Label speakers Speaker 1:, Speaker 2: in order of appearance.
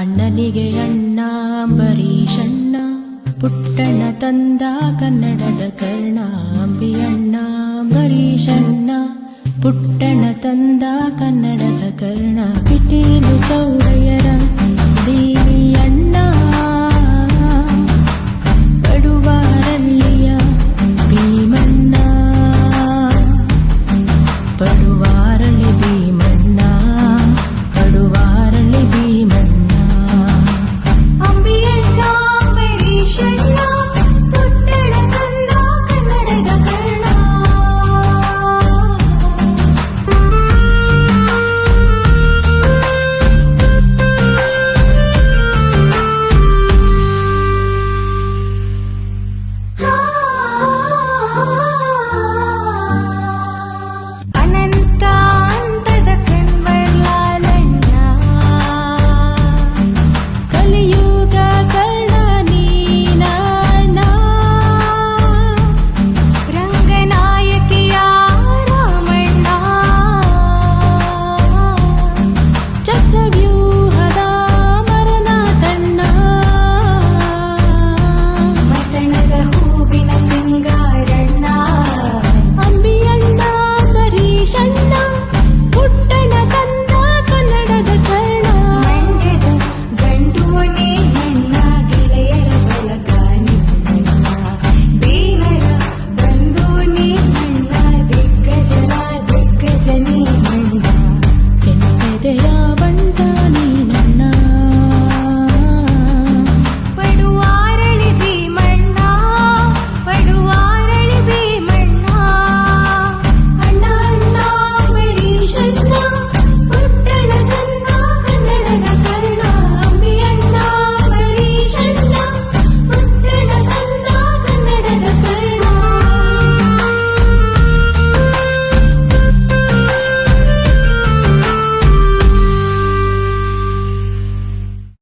Speaker 1: ಅಣ್ಣನಿಗೆ ಅಣ್ಣ ಅಂಬರೀಷಣ್ಣ ಪುಟ್ಟಣ್ಣ ತಂದ ಕನ್ನಡದ ಕರ್ಣಾಂಬಿಯಣ್ಣ, ಅಂಬರೀಷಣ್ಣ, ಪುಟ್ಟಣ ತಂದ ಕನ್ನಡದ ಕರ್ಣ, ಪಿಟೀಲು ಚೌಡಯ್ಯರ ಅಣ್ಣ ಪಡುವಾರಲ್ಲಿಯ ಭೀಮಣ್ಣ ಪಡುವಾರಲಿ ಭೀಮ Teherán.